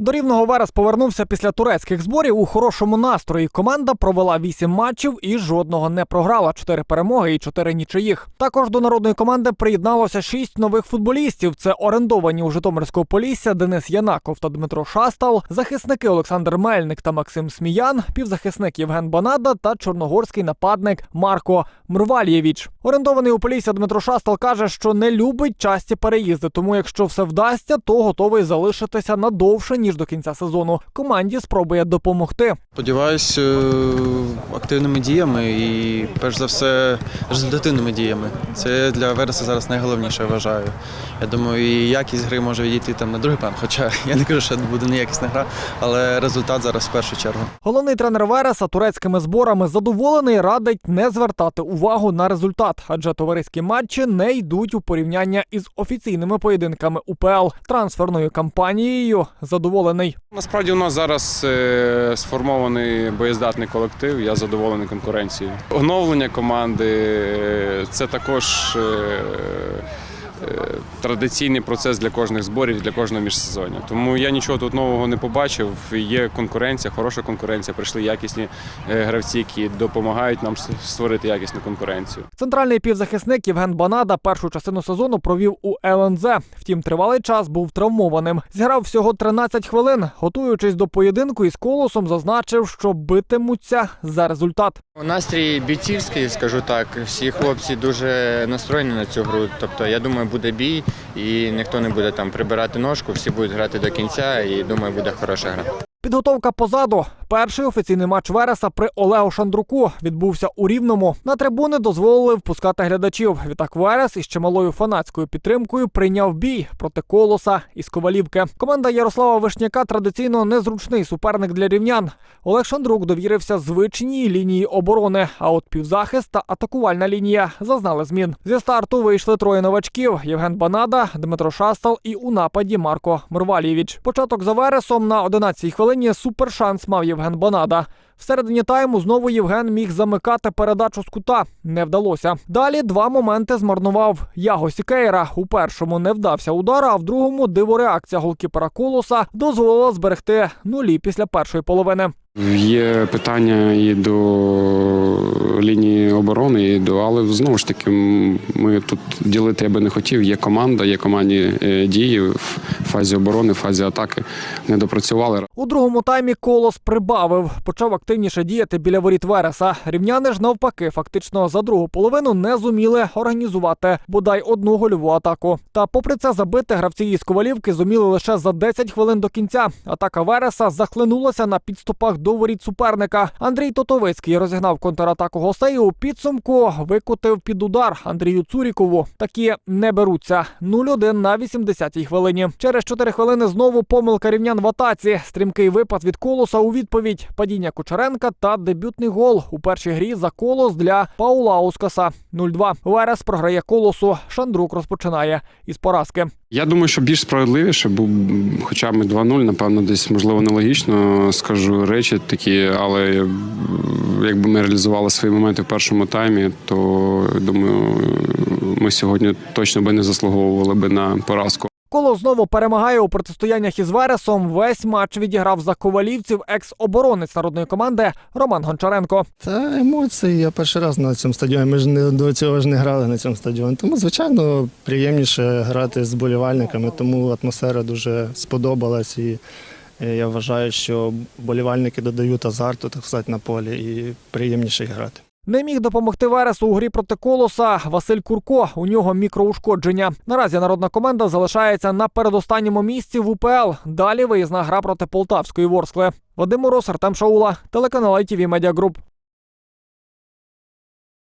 До рівного Верес повернувся після турецьких зборів у хорошому настрої. Команда провела вісім матчів і жодного не програла. Чотири перемоги і чотири нічиїх. Також до народної команди приєдналося шість нових футболістів. Це орендовані у Житомирського Полісся Денис Янаков та Дмитро Шастал, захисники Олександр Мельник та Максим Сміян, півзахисник Євген Банада та чорногорський нападник Марко Мрвальєвіч. Орендований у Полісся Дмитро Шастал каже, що не любить часті переїзди, тому якщо все вдасться, то готовий залишитися надовше ніж до кінця сезону. Команді спробує допомогти. Сподіваюсь, е, активними діями і, перш за все, результативними діями. Це для Вереса зараз найголовніше, я вважаю. Я думаю, і якість гри може відійти там на другий план. Хоча я не кажу, що це буде неякісна гра, але результат зараз в першу чергу. Головний тренер Вереса турецькими зборами задоволений радить не звертати увагу на результат, адже товариські матчі не йдуть у порівняння із офіційними поєдинками УПЛ трансферною кампанією. Задоволений. Насправді у нас зараз е, сформований боєздатний колектив. Я задоволений конкуренцією. Оновлення команди е, це також е, традиційний процес для кожних зборів, для кожного міжсезоння. Тому я нічого тут нового не побачив. Є конкуренція, хороша конкуренція. Прийшли якісні е, гравці, які допомагають нам створити якісну конкуренцію. Центральний півзахисник Євген Банада першу частину сезону провів у ЛНЗ. Втім, тривалий час був травмованим. Зіграв всього 13 хвилин. Готуючись до поєдинку із колосом, зазначив, що битимуться за результат. Настрій бійцівський, скажу так. Всі хлопці дуже настроєні на цю гру. Тобто, я думаю, буде бій, і ніхто не буде там прибирати ножку, всі будуть грати до кінця, і думаю, буде хороша гра. Підготовка позаду. Перший офіційний матч Вереса при Олегу Шандруку відбувся у Рівному. На трибуни дозволили впускати глядачів. Відтак Верес із чималою фанатською підтримкою прийняв бій проти колоса із Ковалівки. Команда Ярослава Вишняка традиційно незручний суперник для рівнян. Олег Шандрук довірився звичній лінії оборони. А от півзахист та атакувальна лінія зазнали змін. Зі старту вийшли троє новачків: Євген Банада, Дмитро Шастал і у нападі Марко Мрвалєвіч. Початок за Вересом на 11-й хвилині супершанс мав Євген Банада. Всередині тайму знову Євген міг замикати передачу з кута. Не вдалося. Далі два моменти змарнував Яго Сікейра. У першому не вдався удар, а в другому дивореакція голкіпера Колоса дозволила зберегти нулі після першої половини. Є питання і до оборони, і але знову ж таки ми тут ділити я би не хотів. Є команда, є командні е, дії в фазі оборони, в фазі атаки. Не допрацювали. У другому таймі Колос прибавив, почав активніше діяти біля воріт Вереса. Рівняни ж навпаки, фактично за другу половину не зуміли організувати бодай одну гольову атаку. Та попри це забити гравці із Ковалівки зуміли лише за 10 хвилин до кінця. Атака Вереса захлинулася на підступах до воріт суперника. Андрій Тотовицький розігнав контратаку гостей. У підсумку викотив під удар Андрію Цурікову. Такі не беруться. 0-1 на 80-й хвилині. Через 4 хвилини знову помилка рівнян в атаці. Стрімкий випад від колоса у відповідь. Падіння Кучеренка та дебютний гол у першій грі за колос для Паула Ускаса. 0-2. Верес програє колосу. Шандрук розпочинає із поразки. Я думаю, що більш справедливіше, бо хоча ми 2-0, напевно, десь можливо нелогічно скажу речі такі, але якби ми реалізували свої моменти в першому таймі, то думаю, ми сьогодні точно би не заслуговували би на поразку. Коло знову перемагає у протистояннях із Вересом. Весь матч відіграв за ковалівців екс-оборонець народної команди Роман Гончаренко. Та емоції. Я перший раз на цьому стадіоні. Ми ж не до цього ж не грали на цьому стадіоні. Тому, звичайно, приємніше грати з болівальниками, тому атмосфера дуже сподобалась. І я вважаю, що болівальники додають азарту, так сказати, на полі, і приємніше грати. Не міг допомогти Вересу у грі проти колоса Василь Курко. У нього мікроушкодження. Наразі народна команда залишається на передостанньому місці в УПЛ. Далі виїзна гра проти Полтавської Ворскли. Вадим Мороз, Артем Шаула, телеканал ITV Media Group.